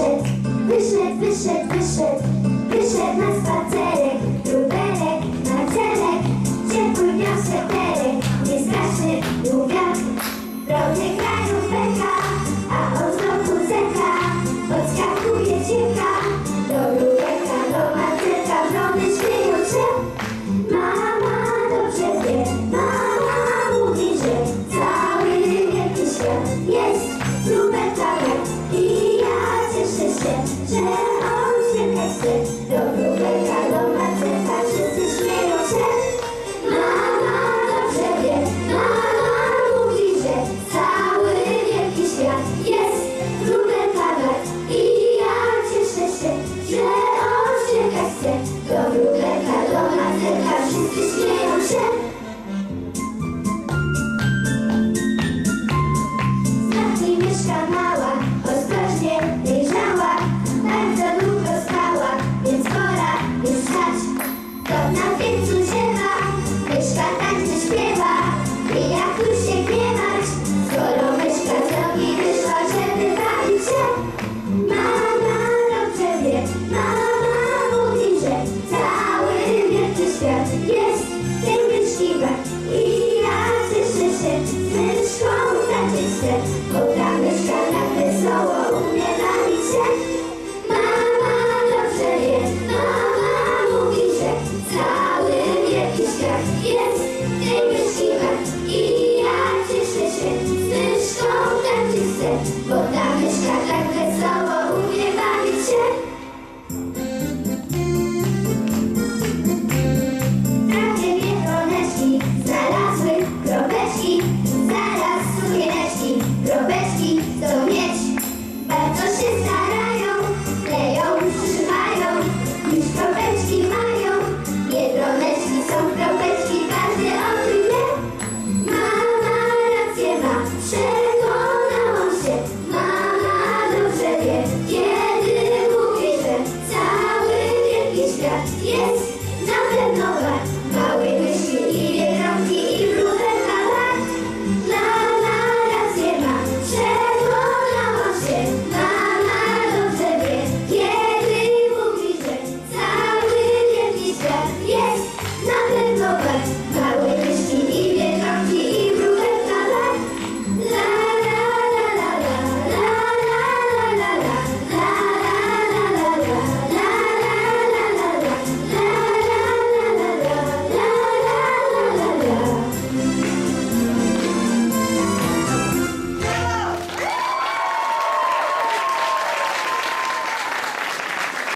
wyszedł, we wyszedł. że I'm kasy do bo na mieszkach tak wesoło umiewamy się. Tam, gdzie wiechoneczki znalazły drobeczki, zaraz sukieneczki, drobeczki chcą mieć. Bardzo się starają, kleją, trzymają, już drobeczki mają, jedroneczki są drobeczki, każdy o tym wie. Ma,